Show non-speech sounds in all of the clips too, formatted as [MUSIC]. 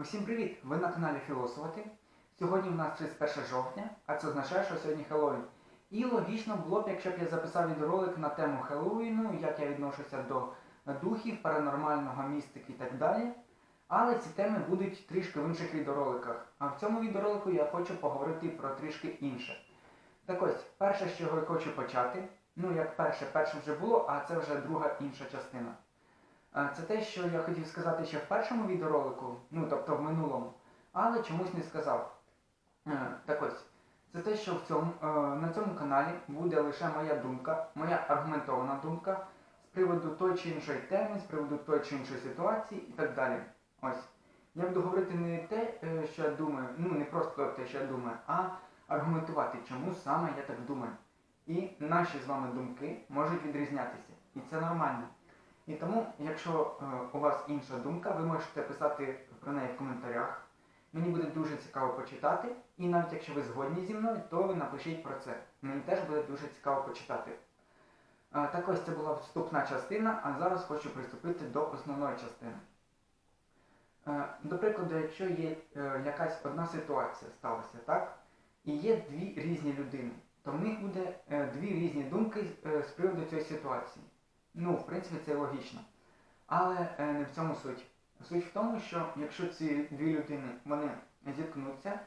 Усім привіт! Ви на каналі Філософати. Сьогодні у нас 31 жовтня, а це означає, що сьогодні Хеллоуін. І логічно було б, якщо б я записав відеоролик на тему Хеллоуіну, як я відношуся до духів, паранормального містики і так далі. Але ці теми будуть трішки в інших відеороликах. А в цьому відеоролику я хочу поговорити про трішки інше. Так ось, перше, з чого я хочу почати, ну як перше, перше вже було, а це вже друга інша частина. Е, Це те, що я хотів сказати ще в першому відеоролику, ну тобто в минулому, але чомусь не сказав. Е, Так ось, це те, що в цьому, е, на цьому каналі буде лише моя думка, моя аргументована думка з приводу той чи іншої теми, з приводу той чи іншої ситуації і так далі. Ось. Я буду говорити не те, що я думаю, ну не просто те, що я думаю, а аргументувати, чому саме я так думаю. І наші з вами думки можуть відрізнятися. І це нормально. І тому, якщо е, у вас інша думка, ви можете писати про неї в коментарях. Мені буде дуже цікаво почитати. І навіть якщо ви згодні зі мною, то ви напишіть про це. Мені теж буде дуже цікаво почитати. Е, так ось це була вступна частина, а зараз хочу приступити до основної частини. Е, До прикладу, якщо є якась одна ситуація сталася, так? І є дві різні людини, то в них буде дві різні думки з приводу цієї ситуації. Ну, в принципі, це логічно. Але е, не в цьому суть. Суть в тому, що якщо ці дві людини вони зіткнуться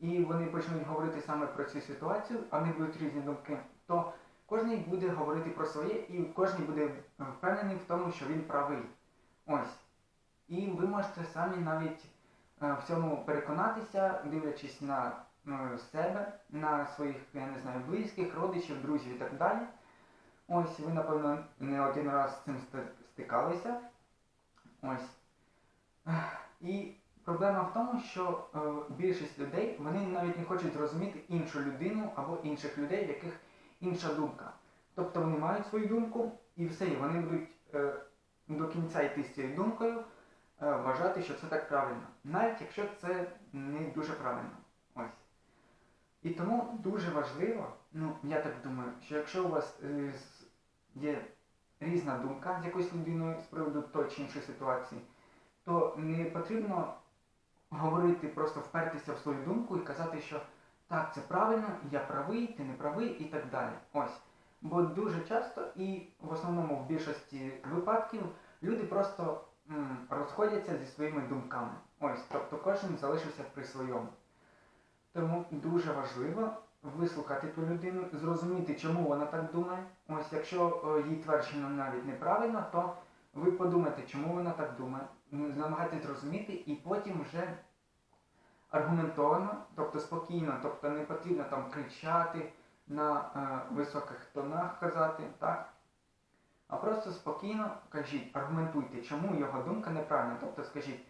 і вони почнуть говорити саме про цю ситуацію, а них будуть різні думки, то кожен буде говорити про своє, і кожен буде впевнений в тому, що він правий. Ось. І ви можете самі навіть е, в цьому переконатися, дивлячись на е, себе, на своїх, я не знаю, близьких, родичів, друзів і так далі. Ось ви, напевно, не один раз з цим стикалися. Ось. І проблема в тому, що е, більшість людей вони навіть не хочуть зрозуміти іншу людину або інших людей, в яких інша думка. Тобто вони мають свою думку і все, вони будуть е, до кінця йти з цією думкою, е, вважати, що це так правильно. Навіть якщо це не дуже правильно. Ось. І тому дуже важливо, ну я так думаю, що якщо у вас е, є різна думка з якоюсь людиною з приводу тої чи іншої ситуації, то не потрібно говорити, просто впертися в свою думку і казати, що так, це правильно, я правий, ти не правий і так далі. Ось. Бо дуже часто і в основному в більшості випадків люди просто м, розходяться зі своїми думками. Ось, тобто кожен залишився при своєму. Тому дуже важливо вислухати ту людину, зрозуміти, чому вона так думає. Ось, якщо е, її твердження навіть неправильно, то ви подумайте, чому вона так думає. Намагайтесь зрозуміти і потім вже аргументовано, тобто спокійно, тобто не потрібно там кричати на е, високих тонах казати, так? А просто спокійно кажіть, аргументуйте, чому його думка неправильна. Тобто скажіть,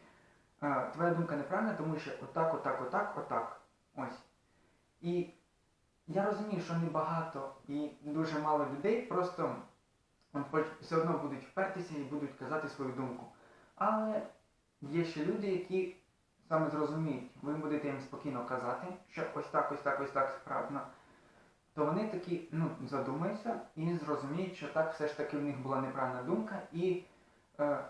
е, твоя думка неправильна, тому що отак, отак, отак, отак. Ось. І я розумію, що небагато і дуже мало людей просто все одно будуть впертися і будуть казати свою думку. Але є ще люди, які саме зрозуміють, ви будете їм спокійно казати, що ось так, ось так, ось так справді, то вони такі ну, задумаються і зрозуміють, що так все ж таки в них була неправильна думка, і е,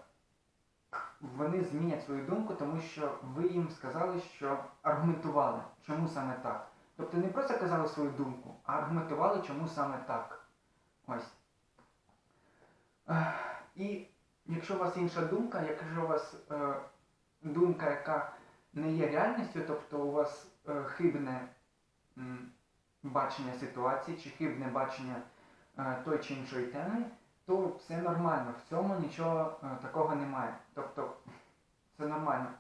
вони змінять свою думку, тому що ви їм сказали, що аргументували, чому саме так. Тобто не просто казали свою думку, а аргументували, чому саме так. Ось. І якщо у вас інша думка, якщо у вас е, думка, яка не є реальністю, тобто у вас е, хибне м, бачення ситуації чи хибне бачення е, той чи іншої теми, то все нормально. В цьому нічого е, такого немає. Тобто [LAUGHS] це нормально.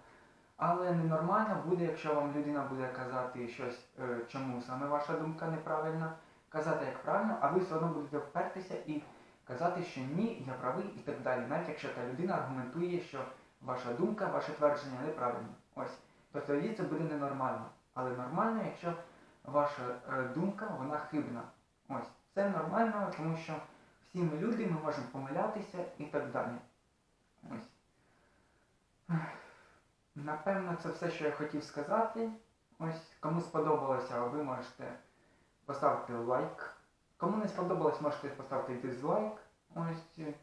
Але ненормально буде, якщо вам людина буде казати щось, е, чому саме ваша думка неправильна, казати як правильно, а ви все одно будете впертися і казати, що ні, я правий і так далі. Навіть якщо та людина аргументує, що ваша думка, ваше твердження неправильне. Ось. То тоді це буде ненормально. Але нормально, якщо ваша е, думка, вона хибна. Ось. Це нормально, тому що всі ми люди, ми можемо помилятися і так далі. Ось. Напевно, це все, що я хотів сказати. Ось, кому сподобалося, ви можете поставити лайк. Кому не сподобалось, можете поставити дизлайк. Ось, е,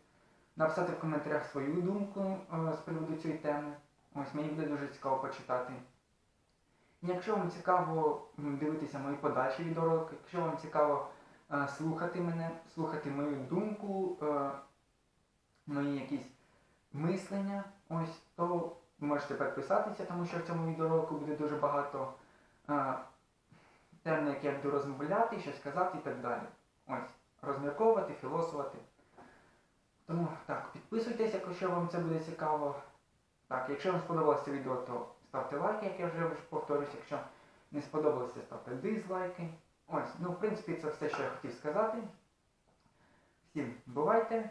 написати в коментарях свою думку е, з приводу цієї теми. Ось мені буде дуже цікаво почитати. Якщо вам цікаво дивитися мої подальші відеоролики, якщо вам цікаво е, слухати мене, слухати мою думку, е, мої якісь мислення, ось, то ви можете підписатися, тому що в цьому відеоролику буде дуже багато е, тем, на які я буду розмовляти, щось казати і так далі. Ось, розмірковувати, філософувати. Тому так, підписуйтесь, якщо вам це буде цікаво. Так, якщо вам сподобалося відео, то ставте лайки, як я вже повторюсь. Якщо не сподобалося, ставте дизлайки. Ось, ну в принципі це все, що я хотів сказати. Всім бувайте